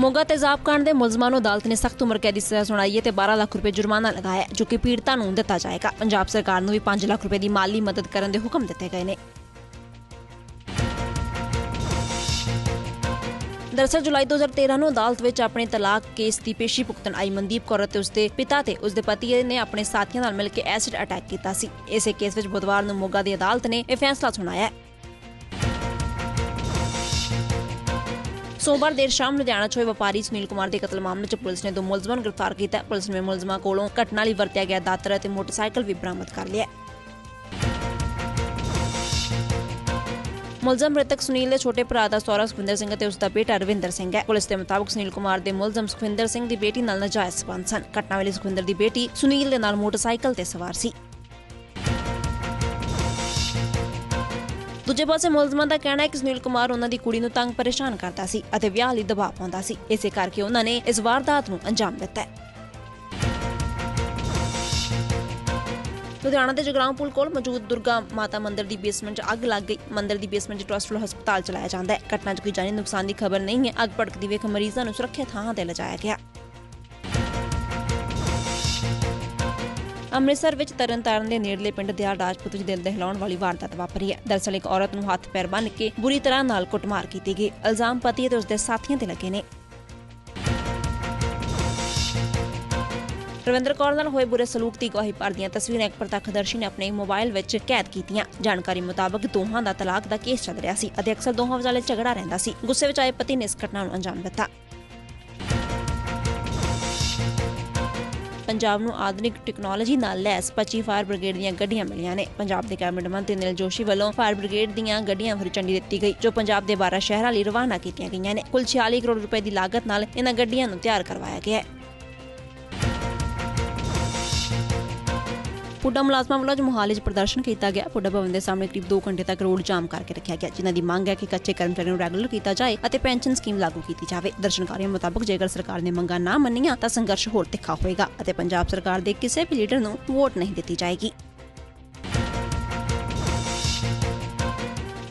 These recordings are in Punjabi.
ਮੋਗਾ ਤੇਜ਼ਾਬ ਕਾਂਡ ਦੇ ਮੁਲਜ਼ਮਾਂ ਨੂੰ ਅਦਾਲਤ ਨੇ ਸਖਤ ਉਮਰ ਕੈਦ ਦੀ ਸਜ਼ਾ ਸੁਣਾਈ ਹੈ ਤੇ 12 ਲੱਖ ਰੁਪਏ ਜੁਰਮਾਨਾ ਲਗਾਇਆ ਜੋ ਕਿ ਪੀੜਤਾਂ ਨੂੰ ਦਿੱਤਾ ਜਾਏਗਾ। ਪੰਜਾਬ ਸਰਕਾਰ ਨੂੰ ਵੀ 5 ਲੱਖ ਰੁਪਏ ਦੀ ਮਾਲੀ ਮਦਦ ਕਰਨ ਦੇ ਹੁਕਮ ਦਿੱਤੇ ਗਏ ਨੇ। ਦਰਅਸਲ ਜੁਲਾਈ 2013 ਨੂੰ ਅਦਾਲਤ ਵਿੱਚ ਆਪਣੇ ਤਲਾਕ ਕੇਸ ਦੀ ਪੇਸ਼ੀ ਭੁਗਤਣ ਆਈ ਮਨਦੀਪ ਕੌਰ ਅਤੇ ਉਸਦੇ ਪਿਤਾ ਤੇ ਉਸਦੇ ਪਤੀ ਨੇ ਆਪਣੇ ਸਾਥੀਆਂ ਨਾਲ ਮਿਲ ਕੇ ਐਸਿਡ ਅਟੈਕ ਕੀਤਾ ਸੀ। ਇਸੇ ਕੇਸ ਵਿੱਚ ਬੁੱਧਵਾਰ ਨੂੰ ਮੋਗਾ ਦੀ ਅਦਾਲਤ ਨੇ ਇਹ ਫੈਸਲਾ ਸੁਣਾਇਆ ਹੈ। ਸੋਮਵਾਰ ਦੇਰ ਸ਼ਾਮ ਲੁਧਿਆਣਾ 'ਚ ਹੋਏ ਵਪਾਰੀ ਸੁਨੀਲ ਕੁਮਾਰ ਦੇ ਕਤਲ ਮਾਮਲੇ 'ਚ ਪੁਲਿਸ ਨੇ ਦੋ ਮੁਲਜ਼ਮਾਂ ਨੂੰ ਗ੍ਰਿਫਤਾਰ ਕੀਤਾ। ਪੁਲਿਸ ਨੇ ਮੁਲਜ਼ਮਾਂ ਕੋਲੋਂ ਘਟਨਾ ਲਈ ਵਰਤਿਆ ਗਿਆ ਦਾਤਰ ਅਤੇ ਮੋਟਰਸਾਈਕਲ ਵੀ ਬਰਾਮਦ ਕਰ ਲਿਆ। ਮੁਲਜ਼ਮ ਮ੍ਰਿਤਕ ਸੁਨੀਲ ਦੇ ਛੋਟੇ ਭਰਾ ਦਾ ਸਹੁਰਾ ਸੁਖਵਿੰਦਰ ਸਿੰਘ ਅਤੇ ਉਸ ਦਾ ਬੇਟਾ ਰਵਿੰਦਰ ਸਿੰਘ ਹੈ। ਪੁਲਿਸ ਦੇ ਮੁਤਾਬਕ ਸੁਨੀਲ ਕੁਮਾਰ ਦੇ ਮੁਲਜ਼ਮ ਸੁਖਵਿੰਦਰ ਸਿੰਘ ਦੀ ਬੇਟੀ ਨਾਲ ਨਜਾਇਜ਼ ਸਬੰਧ ਸਨ। ਘਟਨਾ ਵੇਲੇ ਸੁਖਵਿੰਦਰ ਦੀ ਬੇਟੀ ਸੁਨੀਲ ਦੇ ਨਾਲ ਮੋਟਰਸਾਈਕਲ ਤੇ ਸਵਾਰ ਸੀ। ਦੂਜੇ ਪਾਸੇ ਮੁਲਜ਼ਮਾਂ ਦਾ ਕਹਿਣਾ ਹੈ ਕਿ ਸੁਨੀਲ ਕੁਮਾਰ ਉਹਨਾਂ ਦੀ ਕੁੜੀ ਨੂੰ ਤੰਗ ਪਰੇਸ਼ਾਨ ਕਰਦਾ ਸੀ ਅਤੇ ਵਿਆਹ ਲਈ ਦਬਾਅ ਪਾਉਂਦਾ ਸੀ। ਇਸੇ ਕਰਕੇ ਉਹਨਾਂ ਨੇ ਇਸ ਵਾਰਦਾਤ ਨੂੰ ਅੰਜਾਮ ਦਿੱਤਾ ਹੈ। ਲੁਧਿਆਣਾ ਦੇ ਜਗਰਾਉਂ ਪੁਲ ਕੋਲ ਮੌਜੂਦ ਦੁਰਗਾ ਮਾਤਾ ਮੰਦਿਰ ਦੀ ਬੇਸਮੈਂਟ 'ਚ ਅੱਗ ਲੱਗ ਗਈ। ਮੰਦਿਰ ਦੀ ਬੇਸਮੈਂਟ 'ਚ ਟਰਸਟ ਫਲੋ ਹਸਪਤਾਲ ਚਲਾਇਆ ਜਾਂਦਾ ਹੈ। ਘਟਨਾ 'ਚ ਕੋਈ ਜਾਨੀ ਨੁਕਸਾਨ ਦੀ ਖਬਰ ਨਹੀਂ ਹੈ। ਅੱਗ ਭੜਕਦੀ ਵੇਖ ਮਰੀਜ਼ਾਂ ਨੂੰ ਸੁਰੱਖਿਅਤ ਥਾਂ ਤੇ ਲਿਜਾਇਆ ਗਿਆ। ਅੰਮ੍ਰਿਤਸਰ ਵਿੱਚ ਤਰਨਤਾਰਨ ਦੇ ਨੇੜਲੇ ਪਿੰਡ ਦਿਆਲ ਰਾਜਪੂਤ ਵਿੱਚ ਦਿਲ ਦਹਿਲਾਉਣ ਵਾਲੀ ਵਾਰਦਾਤ ਵਾਪਰੀ ਹੈ। ਦਰਅਸਲ ਇੱਕ ਔਰਤ ਨੂੰ ਹੱਥ ਪੈਰ ਬੰਨ੍ਹ ਕੇ ਬੁਰੀ ਤਰ੍ਹਾਂ ਨਾਲ ਕੁੱਟਮਾਰ ਕੀਤੀ ਗਈ। ਇਲਜ਼ਾਮ ਪਤੀ ਅਤੇ ਉਸਦੇ ਸਾਥੀਆਂ ਤੇ ਲੱਗੇ ਨੇ। ਰਵਿੰਦਰ ਕੌਰ ਨਾਲ ਹੋਏ ਬੁਰੇ ਸਲੂਕ ਦੀ ਗਵਾਹੀ ਭਰਦੀਆਂ ਤਸਵੀਰਾਂ ਇੱਕ ਪ੍ਰਤੱਖਦਰਸ਼ੀ ਨੇ ਆਪਣੇ ਮੋਬਾਈਲ ਵਿੱਚ ਕੈਦ ਕੀਤੀਆਂ। ਜਾਣਕਾਰੀ ਮੁਤਾਬਕ ਦੋਹਾਂ ਦਾ ਤਲਾਕ ਦਾ ਕੇਸ ਚੱਲ ਰਿਹਾ ਸੀ ਅਤੇ ਅਕਸਰ ਦੋਹਾਂ ਵਿਚਾਲੇ ਝਗੜਾ ਰਹਿੰਦਾ ਸੀ। ਗੁੱਸੇ ਵਿੱਚ ਆਏ ਪਤੀ ਨੇ ਇਸ ਘਟਨਾ ਨੂੰ ਅੰਜਾਮ ਦਿੱਤਾ। ਪੰਜਾਬ ਨੂੰ ਆਧੁਨਿਕ ਟੈਕਨੋਲੋਜੀ ਨਾਲ ਲੈਸ 25 ਫਾਇਰ ਬ੍ਰਿਗੇਡ ਦੀਆਂ ਗੱਡੀਆਂ ਮਿਲੀਆਂ ਨੇ। ਪੰਜਾਬ ਦੇ ਕੈਬਨਿਟ ਮੰਤਰੀ ਨਿਲ ਜੋਸ਼ੀ ਵੱਲੋਂ ਫਾਇਰ ਬ੍ਰਿਗੇਡ ਦੀਆਂ ਗੱਡੀਆਂ ਹਰੀ ਝੰਡੀ ਦਿੱਤੀ ਗਈ, ਜੋ ਪੰਜਾਬ ਦੇ 12 ਸ਼ਹਿਰਾਂ ਲਈ ਰਵਾਨਾ ਕੀਤੀਆਂ ਗਈਆਂ ਨੇ। ਕੁੱਲ 46 ਕਰੋੜ ਰੁਪਏ ਦੀ ਲਾਗਤ ਨਾਲ ਇਹਨਾਂ ਗੱਡੀਆਂ ਨੂੰ ਤਿਆਰ ਕਰਵਾਇਆ ਗਿਆ ਹੈ। ਪੁੱਡਾ ਮੁਲਾਜ਼ਮਾਂ ਵੱਲੋਂ ਅੱਜ ਮੁਹਾਲੀ 'ਚ ਪ੍ਰਦਰਸ਼ਨ ਕੀਤਾ ਗਿਆ। ਪੁੱਡਾ ਭਵਨ ਦੇ ਸਾਹਮਣੇ ਕਰੀਬ 2 ਘੰਟੇ ਤੱਕ ਰੋਡ ਜਾਮ ਕਰਕੇ ਰੱਖਿਆ ਗਿਆ, ਜਿਨ੍ਹਾਂ ਦੀ ਮੰਗ ਹੈ ਕਿ ਕੱਚੇ ਕਰਮਚਾਰੀਆਂ ਨੂੰ ਰੈਗੂਲਰ ਕੀਤਾ ਜਾਏ ਅਤੇ ਪੈਨਸ਼ਨ ਸਕੀਮ ਲਾਗੂ ਕੀਤੀ ਜਾਵੇ। ਦਰਸ਼ਨਕਾਰੀਆਂ ਮੁਤਾਬਕ ਜੇਕਰ ਸਰਕਾਰ ਨੇ ਮੰਗਾਂ ਨਾ ਮੰਨੀਆਂ ਤਾਂ ਸੰਘਰਸ਼ ਹੋਰ ਤਿੱਖਾ ਹੋਏਗਾ ਅਤੇ ਪੰਜਾਬ ਸਰਕਾਰ ਦੇ ਕਿਸੇ ਵੀ ਲੀਡਰ ਨੂੰ ਵੋਟ ਨਹੀਂ ਦਿੱਤੀ ਜਾਏਗੀ।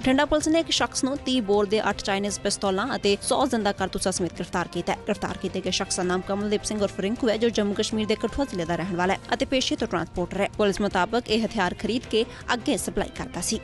ਬਠਿੰਡਾ ਪੁਲਿਸ ਨੇ ਇੱਕ ਸ਼ਖਸ ਨੂੰ 30 ਬੋਰ ਦੇ 8 ਚਾਈਨੀਜ਼ ਪਿਸਤੌਲਾਂ ਅਤੇ 100 ਜ਼ਿੰਦਾ ਕਾਰਤੂਸਾਂ ਸਮੇਤ ਗ੍ਰਿਫਤਾਰ ਕੀਤਾ ਹੈ। ਗ੍ਰਿਫਤਾਰ ਕੀਤੇ ਗਏ ਸ਼ਖਸ ਦਾ ਨਾਮ ਕਮਲਦੀਪ ਸਿੰਘ ਉਰਫ ਰਿੰਕੂ ਹੈ, ਜੋ ਜੰਮੂ ਕਸ਼ਮੀਰ ਦੇ ਕਠੂਆ ਜ਼ਿਲ੍ਹੇ ਦਾ ਰਹਿਣ ਵਾਲਾ ਹੈ ਅਤੇ ਪੇਸ਼ੇ ਤੋਂ ਟਰਾਂਸਪੋਰਟਰ ਹੈ। ਪੁਲਿਸ ਮੁਤਾਬਕ ਇਹ ਹਥਿਆਰ ਖਰੀਦ ਕੇ ਅੱਗੇ ਸਪਲਾਈ ਕਰਦਾ ਸੀ।